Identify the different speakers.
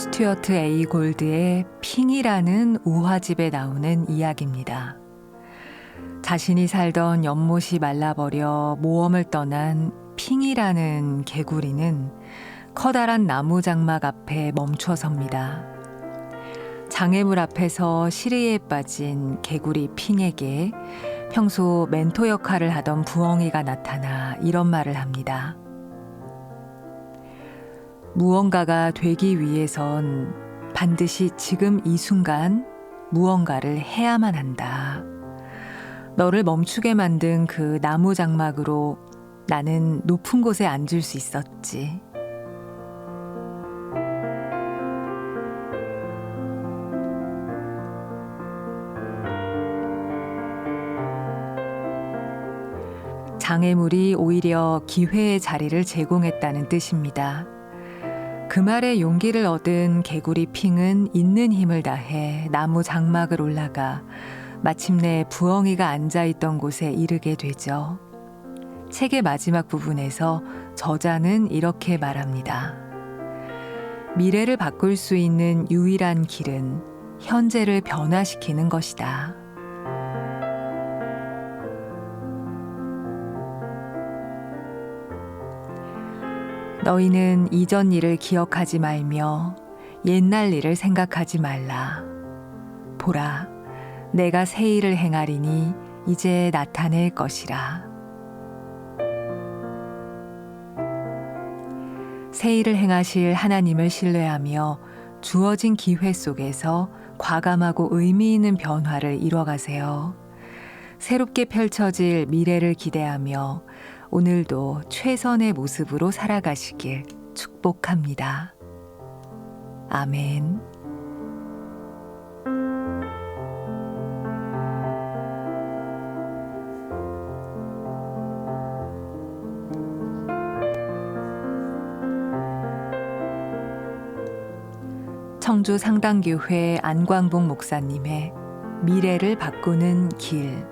Speaker 1: 스튜어트 A 골드의 핑이라는 우화집에 나오는 이야기입니다. 자신이 살던 연못이 말라버려 모험을 떠난 핑이라는 개구리는 커다란 나무 장막 앞에 멈춰 섭니다. 장애물 앞에서 시리에 빠진 개구리 핑에게 평소 멘토 역할을 하던 부엉이가 나타나 이런 말을 합니다. 무언가가 되기 위해선 반드시 지금 이 순간 무언가를 해야만 한다. 너를 멈추게 만든 그 나무 장막으로 나는 높은 곳에 앉을 수 있었지. 장애물이 오히려 기회의 자리를 제공했다는 뜻입니다. 그 말에 용기를 얻은 개구리 핑은 있는 힘을 다해 나무 장막을 올라가 마침내 부엉이가 앉아 있던 곳에 이르게 되죠. 책의 마지막 부분에서 저자는 이렇게 말합니다. 미래를 바꿀 수 있는 유일한 길은 현재를 변화시키는 것이다. 너희는 이전 일을 기억하지 말며 옛날 일을 생각하지 말라. 보라, 내가 새 일을 행하리니 이제 나타낼 것이라. 새 일을 행하실 하나님을 신뢰하며 주어진 기회 속에서 과감하고 의미 있는 변화를 이뤄가세요. 새롭게 펼쳐질 미래를 기대하며 오늘도 최선의 모습으로 살아가시길 축복합니다. 아멘. 청주 상당교회 안광복 목사님의 미래를 바꾸는 길